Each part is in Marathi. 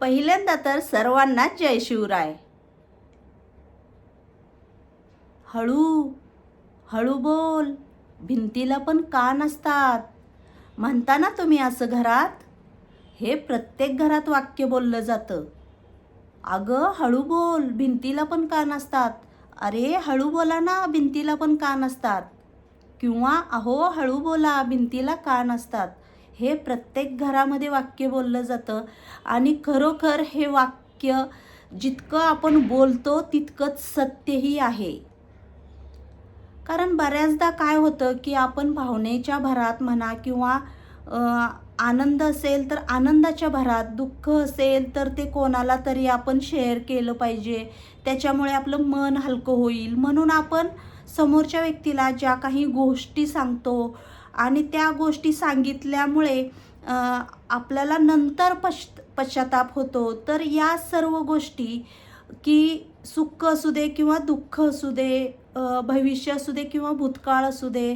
पहिल्यांदा तर सर्वांना जय शिवराय. हळू हळू बोल भिंतीला पण कान असतात म्हणता ना तुम्ही असं घरात? हे प्रत्येक घरात वाक्य बोललं जातं. अगं हळू बोल भिंतीला पण कान असतात अरे हळू बोला ना भिंतीला पण कान असतात किंवा अहो हळू बोला भिंतीला कान असतात हे प्रत्येक घरामध्ये वाक्य बोललं जातं. आणि खरोखर हे वाक्य जितकं आपण बोलतो तितकंच सत्यही आहे. कारण बऱ्याचदा काय होतं की आपण भावनेच्या भरात म्हणा किंवा आनंद असेल तर आनंदाच्या भरात दुःख असेल तर ते कोणाला तरी आपण शेअर केलं पाहिजे. त्याच्यामुळे आपलं मन हलकं होईल. म्हणून आपण समोरच्या व्यक्तीला ज्या काही गोष्टी सांगतो आणि त्या गोष्टी सांगितल्यामुळे आपल्याला नंतर पश पश्चाताप होतो. तर या सर्व गोष्टी की सुख असू दे किंवा दुःख असू दे भविष्य असू दे किंवा भूतकाळ असू दे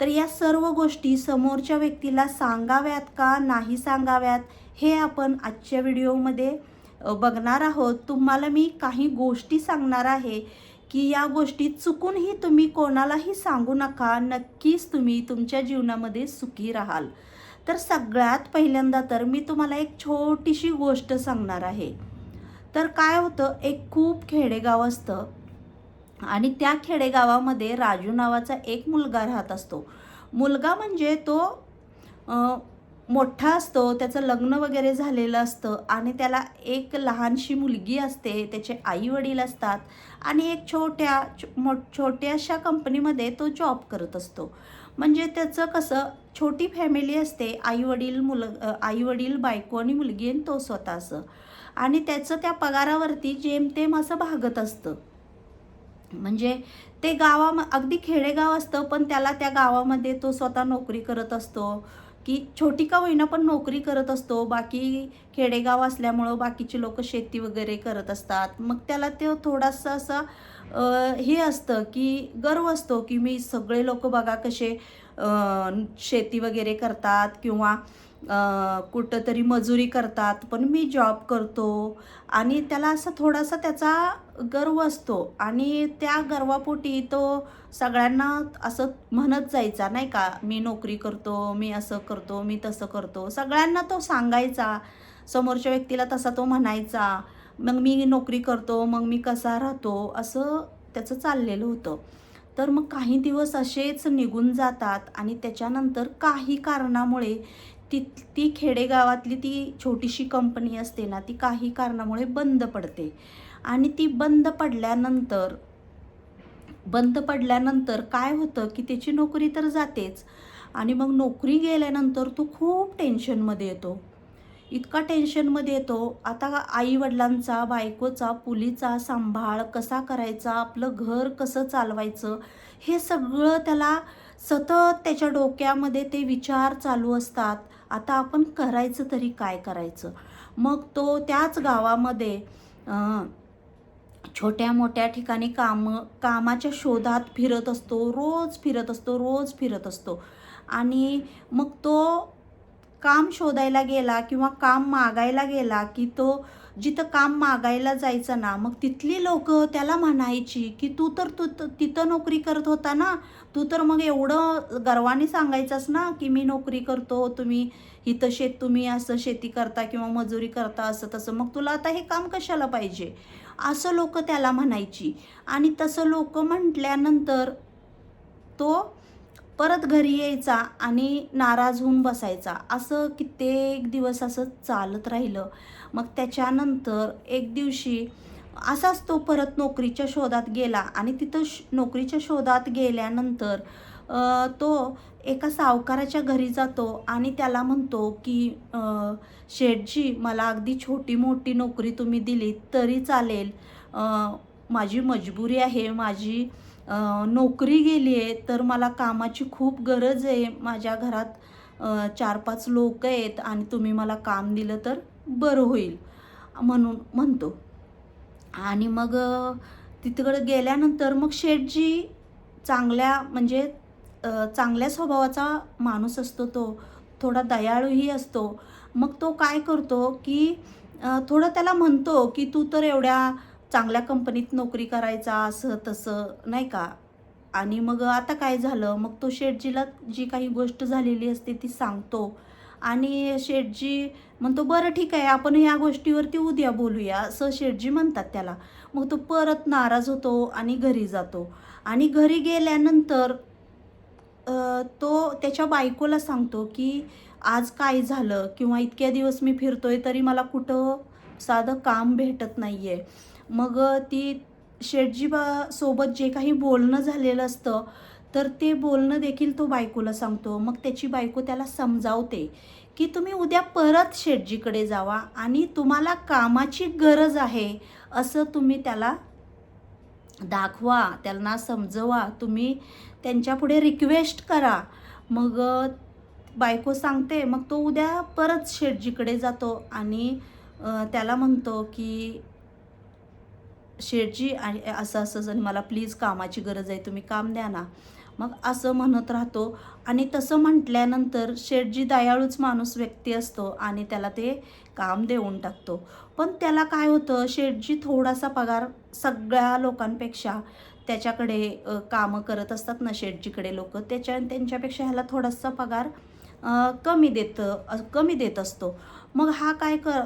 तर या सर्व गोष्टी समोरच्या व्यक्तीला सांगाव्यात का नाही सांगाव्यात हे आपण आजच्या व्हिडिओमध्ये बघणार आहोत. तुम्हाला मी काही गोष्टी सांगणार आहे की या गोष्टी चुकूनही तुम्ही कोणालाही सांगू नका. नक्कीच तुम्ही तुमच्या जीवनामध्ये सुखी राहाल. तर सगळ्यात पहिल्यांदा तर मी तुम्हाला एक छोटीशी गोष्ट सांगणार आहे. तर काय होतं एक खूप खेडेगाव असतं आणि त्या खेडेगावामध्ये राजू नावाचा एक मुलगा राहत असतो. मुलगा म्हणजे तो मोठा असतो त्याचं लग्न वगैरे झालेलं असतं आणि त्याला एक लहानशी मुलगी असते त्याचे आई वडील असतात आणि एक छोट्या छो- मो छोट्याशा कंपनीमध्ये तो जॉब करत असतो. म्हणजे त्याचं कसं छोटी फॅमिली असते आई वडील मुल आई वडील बायको आणि मुलगी आणि तो स्वतः असं आणि त्याचं त्या पगारावरती जेमतेम असं भागत असतं. म्हणजे ते गावा अगदी खेडेगाव असतं पण त्याला त्या गावामध्ये तो स्वतः नोकरी करत असतो. की छोटी का होईना पण नोकरी करत असतो बाकी खेडेगाव असल्यामुळं बाकीचे लोक शेती वगैरे करत असतात. मग त्याला ते थोडासा असा हे असतं की गर्व असतो की मी सगळे लोक बघा कसे शेती वगैरे करतात किंवा कुठंतरी मजुरी करतात पण मी जॉब करतो. आणि त्याला असं थोडासा त्याचा गर्व असतो. आणि त्या गर्वापोटी तो सगळ्यांना असं म्हणत जायचा नाही का मी नोकरी करतो मी असं करतो मी तसं करतो. सगळ्यांना तो सांगायचा. समोरच्या व्यक्तीला तसा तो म्हणायचा. मग मी नोकरी करतो मग मी कसा राहतो? असं त्याचं चाललेलं होतं. तर मग काही दिवस असेच निघून जातात आणि त्याच्यानंतर काही कारणामुळे ती ती खेडेगावातली ती छोटीशी कंपनी असते ना ती काही कारणामुळे बंद पडते. आणि ती बंद पडल्यानंतर बंद पडल्यानंतर काय होतं की त्याची नोकरी तर जातेच. आणि मग नोकरी गेल्यानंतर तो खूप टेन्शनमध्ये येतो. इतका टेन्शनमध्ये येतो. आता आईवडिलांचा बायकोचा पुलीचा सांभाळ कसा करायचा आपलं घर कसं चालवायचं हे सगळं त्याला सतत त्याच्या डोक्यामध्ये ते विचार चालू असतात. आता आपण करायचं तरी काय करायचं? मग तो त्याच गावामध्ये छोट्या मोठ्या ठिकाणी काम कामाच्या शोधात फिरत असतो रोज फिरत असतो रोज फिरत असतो. आणि मग तो काम शोधायला गेला किंवा काम मागायला गेला की तो जिथं काम मागायला जायचं ना मग तिथली लोक त्याला म्हणायची की तू तर तू तिथं नोकरी करत होता ना तू तर मग एवढं गर्वाने सांगायचंस ना की मी नोकरी करतो तुम्ही इथं शेत तुम्ही असं शेती करता किंवा मजुरी करता असं तसं मग तुला आता हे काम कशाला पाहिजे? असं लोक त्याला म्हणायची. आणि तसं लोक म्हटल्यानंतर तो परत घरी यायचा आणि नाराज होऊन बसायचा. असं कित्येक दिवस असं चालत राहिलं. मग त्याच्यानंतर एक दिवशी असाच तो परत नोकरीच्या शोधात गेला आणि तिथं श नोकरीच्या शोधात गेल्यानंतर तो एका सावकाराच्या घरी जातो आणि त्याला म्हणतो की शेठजी मला अगदी छोटी मोठी नोकरी तुम्ही दिली तरी चालेल. माझी मजबुरी आहे माझी नोकरी गेली आहे तर मला कामाची खूप गरज आहे. माझ्या घरात चार पाच लोक आहेत आणि तुम्ही मला काम दिलं तर बरं होईल म्हणून म्हणतो. आणि मग तिथकडं गेल्यानंतर मग शेठजी चांगल्या म्हणजे चांगल्या स्वभावाचा माणूस असतो तो थोडा दयाळूही असतो. मग तो काय करतो की थोडं त्याला म्हणतो की तू तर एवढ्या चांगल्या कंपनीत नोकरी करायचा असं तसं नाही का? आणि मग आता काय झालं? मग तो शेठजीला जी काही गोष्ट झालेली असते ती सांगतो. आणि शेठजी म्हणतो बरं ठीक आहे आपण या गोष्टीवरती उद्या बोलूया. असं शेठजी म्हणतात त्याला. मग तो परत नाराज होतो आणि घरी जातो. आणि घरी गेल्यानंतर तो त्याच्या बायकोला सांगतो की आज काय झालं? किंवा इतक्या दिवस मी फिरतोय तरी मला कुठं साधं काम भेटत नाही आहे मग ती शेटजीबा सोबत जे काही बोलणं झालेलं असतं तर ते बोलणं देखील तो बायकोला सांगतो. मग त्याची बायको त्याला समजावते की तुम्ही उद्या परत शेटजीकडे जावा आणि तुम्हाला कामाची गरज आहे असं तुम्ही त्याला दाखवा त्यांना समजवा तुम्ही त्यांच्यापुढे रिक्वेस्ट करा. मग बायको सांगते मग तो उद्या परत शेटजीकडे जातो आणि त्याला म्हणतो की शेठजी आणि असं असं जण मला प्लीज कामाची गरज आहे तुम्ही काम द्या ना. मग असं म्हणत राहतो आणि तसं म्हटल्यानंतर शेठजी दयाळूच माणूस व्यक्ती असतो आणि त्याला ते काम देऊन टाकतो. पण त्याला काय होतं शेठजी थोडासा पगार सगळ्या लोकांपेक्षा त्याच्याकडे कामं करत असतात ना शेठजीकडे लोक. त्याच्या त्यांच्यापेक्षा ह्याला थोडासा पगार कमी देत कमी देत असतो. मग हा काय कर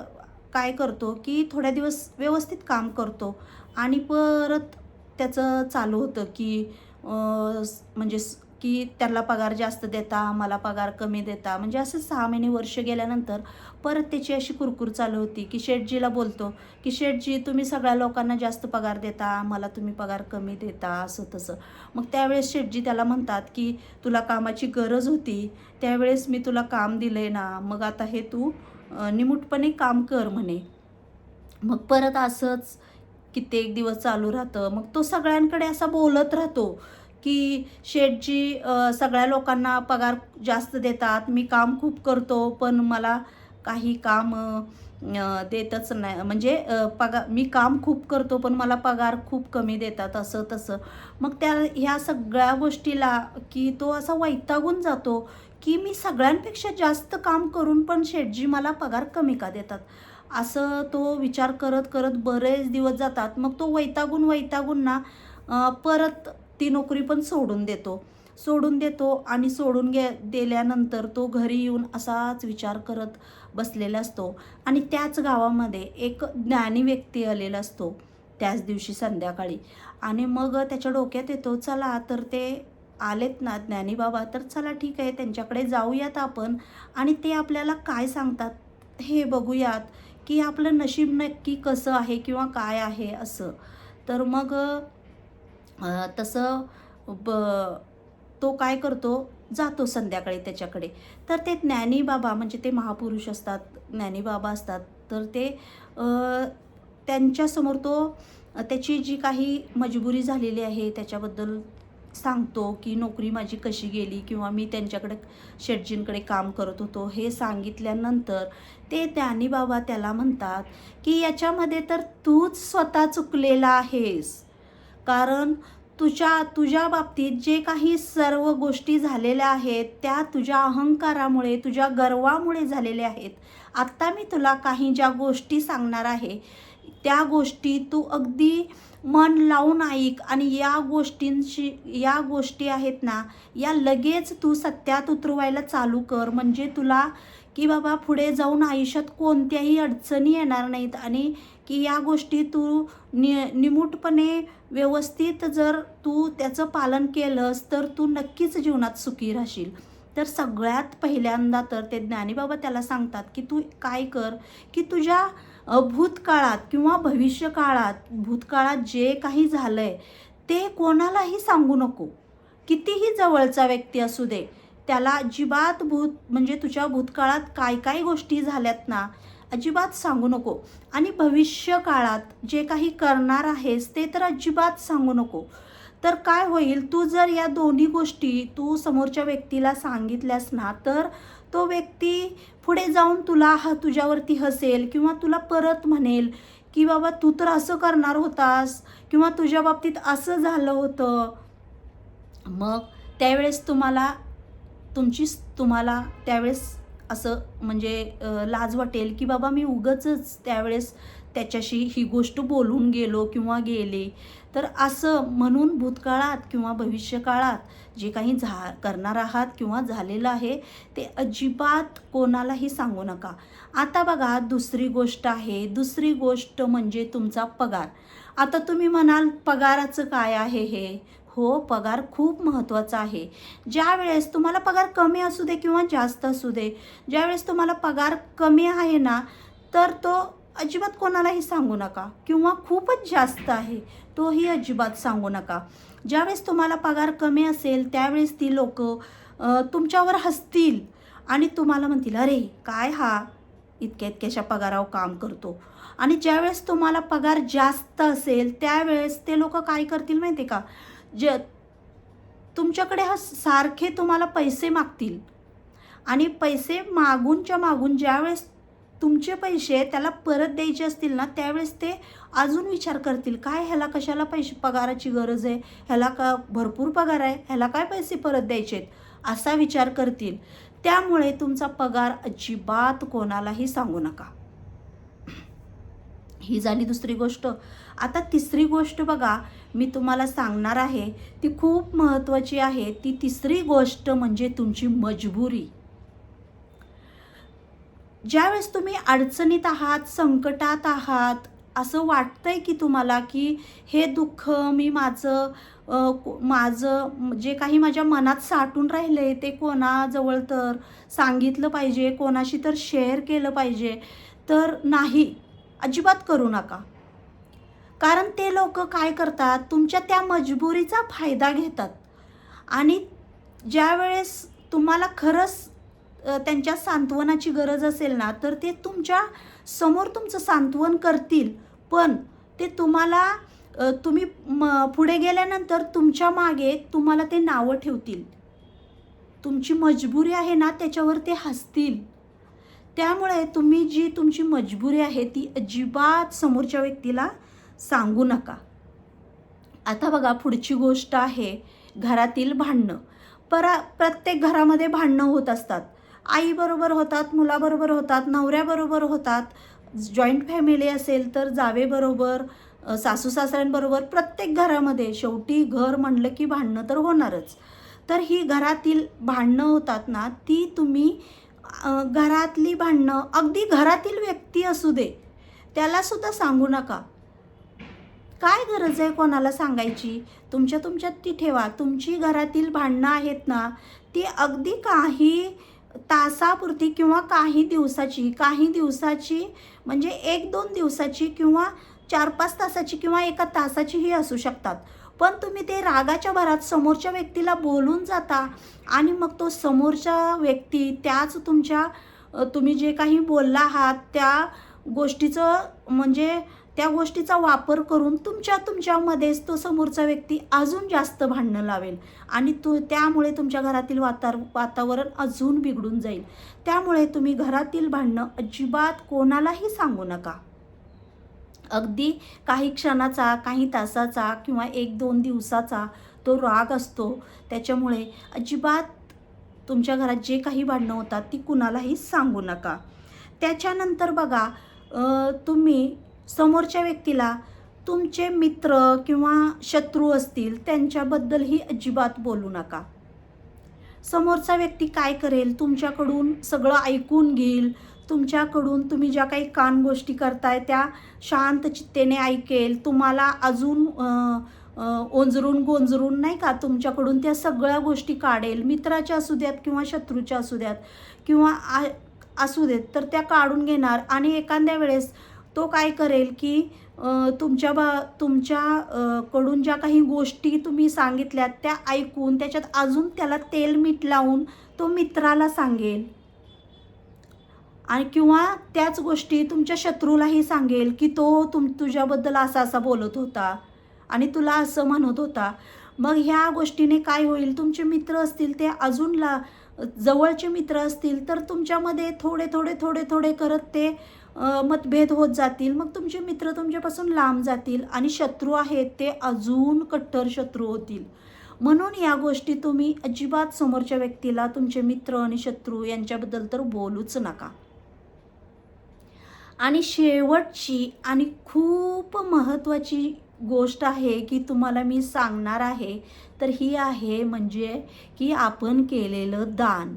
काय करतो की थोड्या दिवस व्यवस्थित काम करतो. आणि परत त्याचं चालू होतं की म्हणजे की त्याला पगार जास्त देता मला पगार कमी देता. म्हणजे असं सहा महिने वर्ष गेल्यानंतर परत त्याची अशी कुरकुर चालू होती की शेठजीला बोलतो की शेठजी तुम्ही सगळ्या लोकांना जास्त पगार देता मला तुम्ही पगार कमी देता असं तसं. मग त्यावेळेस शेठजी त्याला म्हणतात की तुला कामाची गरज होती त्यावेळेस मी तुला काम दिलं ना मग आता हे तू निमूटपणे काम कर म्हणे. मग परत असंच कित्येक दिवस चालू राहतं. मग तो सगळ्यांकडे असा बोलत राहतो की शेठजी सगळ्या लोकांना पगार जास्त देतात मी काम खूप करतो पण मला काही काम देतच नाही. म्हणजे पगार मी काम खूप करतो पण मला पगार खूप कमी देतात असं तसं. मग त्या ह्या सगळ्या गोष्टीला की तो असा वैतागून जातो की मी सगळ्यांपेक्षा जास्त काम करून पण शेठजी मला पगार कमी का देतात? असं तो विचार करत करत बरेच दिवस जातात. मग तो वैतागून वैतागून ना परत ती नोकरी पण सोडून देतो. सोडून देतो आणि सोडून गे दिल्यानंतर तो घरी येऊन असाच विचार करत बसलेला असतो. आणि त्याच गावामध्ये एक ज्ञानी व्यक्ती आलेला असतो त्याच दिवशी संध्याकाळी. आणि मग त्याच्या डोक्यात येतो चला तर ते आलेत ना ज्ञानी बाबा तर चला ठीक आहे त्यांच्याकडे जाऊयात आपण आणि ते आपल्याला काय सांगतात हे बघूयात. की आपलं नशीब नक्की कसं आहे किंवा काय आहे असं. तर मग तसं ब तो काय करतो? जातो संध्याकाळी त्याच्याकडे. तर ते ज्ञानी बाबा म्हणजे ते महापुरुष असतात ज्ञानी बाबा असतात. तर ते त्यांच्यासमोर तो त्याची जी काही मजबुरी झालेली आहे त्याच्याबद्दल सांगतो की नोकरी माझी कशी गेली किंवा मी त्यांच्याकडे शेटजींकडे काम करत होतो हे सांगितल्यानंतर ते ज्ञानी बाबा त्याला म्हणतात की याच्यामध्ये तर तूच स्वतः चुकलेला आहेस. कारण तुझ्या तुझ्या बाबतीत जे काही सर्व गोष्टी झालेल्या आहेत त्या तुझ्या अहंकारामुळे तुझ्या गर्वामुळे झालेल्या आहेत. आत्ता मी तुला काही ज्या गोष्टी सांगणार आहे त्या गोष्टी तू अगदी मन लावून ऐक आणि या गोष्टींशी या गोष्टी आहेत ना या लगेच तू सत्यात उतरवायला चालू कर. म्हणजे तुला की बाबा पुढे जाऊन आयुष्यात कोणत्याही अडचणी येणार नाहीत आणि की या गोष्टी तू नि निमूटपणे व्यवस्थित जर तू त्याचं पालन केलंस तर तू नक्कीच जीवनात सुखी राहशील. तर सगळ्यात पहिल्यांदा तर ते ज्ञानीबाबा त्याला सांगतात की तू काय कर की तुझ्या भूतकाळात किंवा भविष्यकाळात भूतकाळात जे काही झालं आहे ते कोणालाही सांगू नको. कितीही जवळचा व्यक्ती असू दे त्याला अजिबात भूत म्हणजे तुझ्या भूतकाळात काय काय गोष्टी झाल्यात ना अजिबात सांगू नको. आणि भविष्य काळात जे काही करणार आहेस ते तर अजिबात सांगू नको. तर काय होईल? तू जर या दोन्ही गोष्टी तू समोरच्या व्यक्तीला सांगितल्यास ना तर तो व्यक्ती पुढे जाऊन तुला हा तुझ्यावरती हसेल किंवा तुला परत म्हणेल की बाबा तू तर असं करणार होतास किंवा तुझ्या बाबतीत असं झालं होतं. मग त्यावेळेस तुम्हाला तुमचीच तुम्हाला त्यावेळेस असं म्हणजे लाज वाटेल की बाबा मी उगचच त्यावेळेस त्याच्याशी ही गोष्ट बोलून गेलो किंवा गेले. तर असं म्हणून भूतकाळात किंवा भविष्यकाळात जे काही झा करणार आहात किंवा झालेलं आहे ते अजिबात कोणालाही सांगू नका. आता बघा दुसरी गोष्ट आहे. दुसरी गोष्ट म्हणजे तुमचा पगार. आता तुम्ही म्हणाल पगाराचं काय आहे हे? हो पगार खूप महत्त्वाचा आहे. ज्या वेळेस तुम्हाला पगार कमी असू दे किंवा जास्त असू दे ज्यावेळेस तुम्हाला पगार कमी आहे ना तर तो अजिबात कोणालाही सांगू नका किंवा खूपच जास्त आहे. तोही अजिबात सांगू नका. ज्यावेळेस तुम्हाला पगार कमी असेल त्यावेळेस ती लोक तुमच्यावर हसतील आणि तुम्हाला म्हणतील अरे काय हा? इतक्या इतक्याशा पगारावर काम करतो. आणि ज्यावेळेस तुम्हाला पगार जास्त असेल त्यावेळेस ते लोक काय करतील माहिती आहे का? ज तुमच्याकडे हा सारखे तुम्हाला पैसे मागतील. आणि पैसे मागूनच्या मागून ज्यावेळेस तुमचे पैसे त्याला परत द्यायचे असतील ना त्यावेळेस ते अजून विचार करतील काय ह्याला कशाला पैसे पगाराची गरज आहे? ह्याला का भरपूर पगार आहे? ह्याला काय पैसे परत द्यायचे आहेत असा विचार करतील. त्यामुळे तुमचा पगार अजिबात कोणालाही सांगू नका. ही झाली दुसरी गोष्ट. आता तिसरी गोष्ट बघा मी तुम्हाला सांगणार आहे ती खूप महत्त्वाची आहे. ती तिसरी गोष्ट म्हणजे तुमची मजबुरी. ज्यावेळेस तुम्ही अडचणीत आहात संकटात आहात असं वाटतं आहे की तुम्हाला की हे दुःख मी माझं माझं जे काही माझ्या मनात साठून राहिले ते कोणाजवळ तर सांगितलं पाहिजे कोणाशी तर शेअर केलं पाहिजे. तर नाही अजिबात करू नका. कारण ते लोक काय करतात तुमच्या त्या मजबुरीचा फायदा घेतात. आणि ज्यावेळेस तुम्हाला खरंच त्यांच्या सांत्वनाची गरज असेल ना तर ते तुमच्यासमोर तुमचं सांत्वन करतील. पण ते तुम्हाला तुम्ही म पुढे गेल्यानंतर तुमच्या मागे तुम्हाला ते नावं ठेवतील. तुमची मजबुरी आहे ना त्याच्यावर ते हसतील. त्यामुळे तुम्ही जी तुमची मजबुरी आहे ती अजिबात समोरच्या व्यक्तीला सांगू नका. आता बघा पुढची गोष्ट आहे घरातील भांडणं. परा प्रत्येक घरामध्ये भांडणं होत असतात. आईबरोबर होतात मुलाबरोबर होतात नवऱ्याबरोबर होतात. जॉईंट फॅमिली असेल तर जावेबरोबर सासू सासऱ्यांबरोबर प्रत्येक घरामध्ये शेवटी घर म्हणलं की भांडणं तर होणारच. तर ही घरातील भांडणं होतात ना ती तुम्ही घरातली भांडणं अगदी घरातील व्यक्ती असू दे त्यालासुद्धा सांगू नका. काय गरज आहे कोणाला सांगायची? तुमच्या तुमच्यात ती ठेवा. तुमची घरातील भांडणं आहेत ना ती अगदी काही तासापुरती किंवा काही दिवसाची काही दिवसाची म्हणजे एक दोन दिवसाची किंवा चार पाच तासाची किंवा एका तासाचीही असू शकतात. पण तुम्ही ते रागाच्या भरात समोरच्या व्यक्तीला बोलून जाता आणि मग तो समोरच्या व्यक्ती त्याच तुमच्या तुम्ही जे काही बोलला आहात त्या गोष्टीचं म्हणजे त्या गोष्टीचा वापर करून तुमच्या तुमच्यामध्येच तो समोरचा व्यक्ती अजून जास्त भांडणं लावेल. आणि तो त्यामुळे तुमच्या घरातील वातार वातावरण अजून बिघडून जाईल. त्यामुळे तुम्ही घरातील भांडणं अजिबात कोणालाही सांगू नका. अगदी काही क्षणाचा काही तासाचा किंवा एक दोन दिवसाचा तो राग असतो. त्याच्यामुळे अजिबात तुमच्या घरात जे काही भांडणं होतात ती कुणालाही सांगू नका. त्याच्यानंतर बघा तुम्ही समोरच्या व्यक्तीला तुमचे मित्र किंवा शत्रू असतील त्यांच्याबद्दलही अजिबात बोलू नका. समोरचा व्यक्ती काय करेल? तुमच्याकडून सगळं ऐकून घेईल. तुमच्याकडून तुम्ही ज्या काही कान गोष्टी करताय त्या शांत चित्तेने ऐकेल. तुम्हाला अजून ओंजरून गोंजरून नाही का तुमच्याकडून त्या सगळ्या गोष्टी काढेल. मित्राच्या असू द्यात किंवा शत्रूच्या असू द्यात किंवा आ- असू देत तर त्या काढून घेणार. आणि एखाद्या वेळेस तो काय करेल की तुमच्या बा तुमच्या कडून ज्या काही गोष्टी तुम्ही सांगितल्यात त्या ऐकून त्याच्यात अजून त्याला तेल मीठ लावून तो मित्राला सांगेल. आणि किंवा त्याच गोष्टी तुमच्या शत्रूलाही सांगेल की तो तुम तुझ्याबद्दल असा असा बोलत होता आणि तुला असं म्हणत होता. मग ह्या गोष्टीने काय होईल? तुमचे मित्र असतील ते अजून ला जवळचे मित्र असतील तर तुमच्यामध्ये थोडे थोडे थोडे थोडे करत ते मतभेद होत जातील मग तुमचे मित्र तुमच्यापासून लांब जातील आणि शत्रू आहेत ते अजून कट्टर शत्रू होतील. म्हणून या गोष्टी तुम्ही अजिबात समोरच्या व्यक्तीला तुमचे मित्र आणि शत्रू यांच्याबद्दल तर बोलूच नका. आणि शेवटची आणि खूप महत्त्वाची गोष्ट आहे की तुम्हाला मी सांगणार आहे तर ही आहे म्हणजे की आपण केलेलं दान.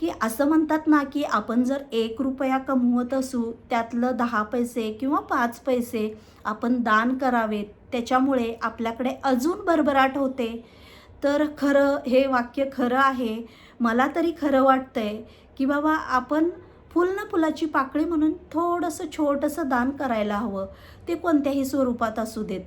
की असं म्हणतात ना की आपण जर एक रुपया कमवत असू त्यातलं दहा पैसे किंवा पाच पैसे आपण दान करावेत त्याच्यामुळे आपल्याकडे अजून भरभराट होते. तर खरं हे वाक्य खरं आहे. मला तरी खरं वाटतं आहे की बाबा आपण फुल ना फुलाची पाकळी म्हणून थोडंसं छोटंसं दान करायला हवं. ते कोणत्याही स्वरूपात असू देत.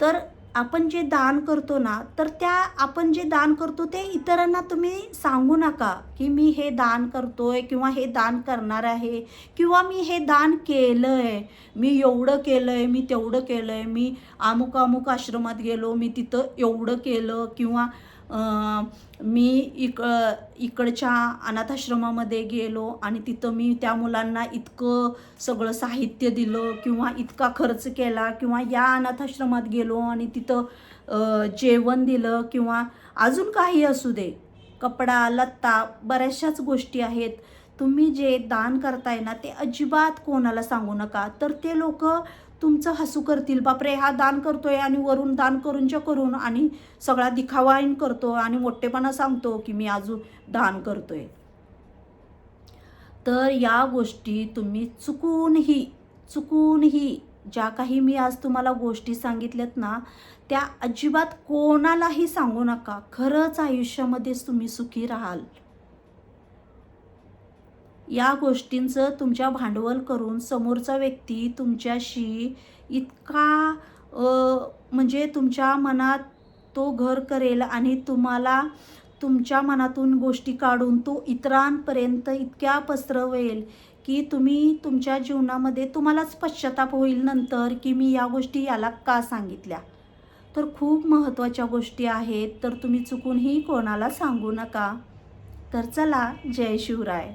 तर आपण जे दान करतो ना तर त्या आपण जे दान करतो ते इतरांना तुम्ही सांगू नका की मी हे दान करतोय किंवा हे दान करणार आहे किंवा मी हे दान केलं आहे मी एवढं केलं आहे मी तेवढं केलं आहे मी अमुक अमुक आश्रमात गेलो मी तिथं एवढं केलं किंवा मी इक इकडच्या अनाथाश्रमामध्ये गेलो आणि तिथं मी त्या मुलांना इतकं सगळं साहित्य दिलं किंवा इतका खर्च केला किंवा या अनाथाश्रमात गेलो आणि तिथं जेवण दिलं किंवा अजून काही असू दे. कपडा लत्ता बऱ्याचशाच गोष्टी आहेत. तुम्ही जे दान करताय ना ते अजिबात कोणाला सांगू नका. तर ते लोक तुमचं हसू करतील. बापरे हा दान करतोय आणि वरून दान करूनच्या करून आणि सगळा दिखावाईन करतो आणि मोठेपणा सांगतो की मी अजून दान करतोय. तर या गोष्टी तुम्ही चुकूनही चुकूनही ज्या काही मी आज तुम्हाला गोष्टी सांगितल्यात ना त्या अजिबात कोणालाही सांगू नका. खरंच आयुष्यामध्येच तुम्ही सुखी राहाल. या गोष्टींचं तुमच्या भांडवल करून समोरचा व्यक्ती तुमच्याशी इतका म्हणजे तुमच्या मनात तो घर करेल आणि तुम्हाला तुमच्या मनातून गोष्टी काढून तो इतरांपर्यंत इतक्या पसरवेल की तुम्ही तुमच्या जीवनामध्ये तुम्हालाच पश्चाताप होईल नंतर की मी या गोष्टी याला का सांगितल्या. तर खूप महत्त्वाच्या गोष्टी आहेत तर तुम्ही चुकूनही कोणाला सांगू नका. तर चला जय शिवराय.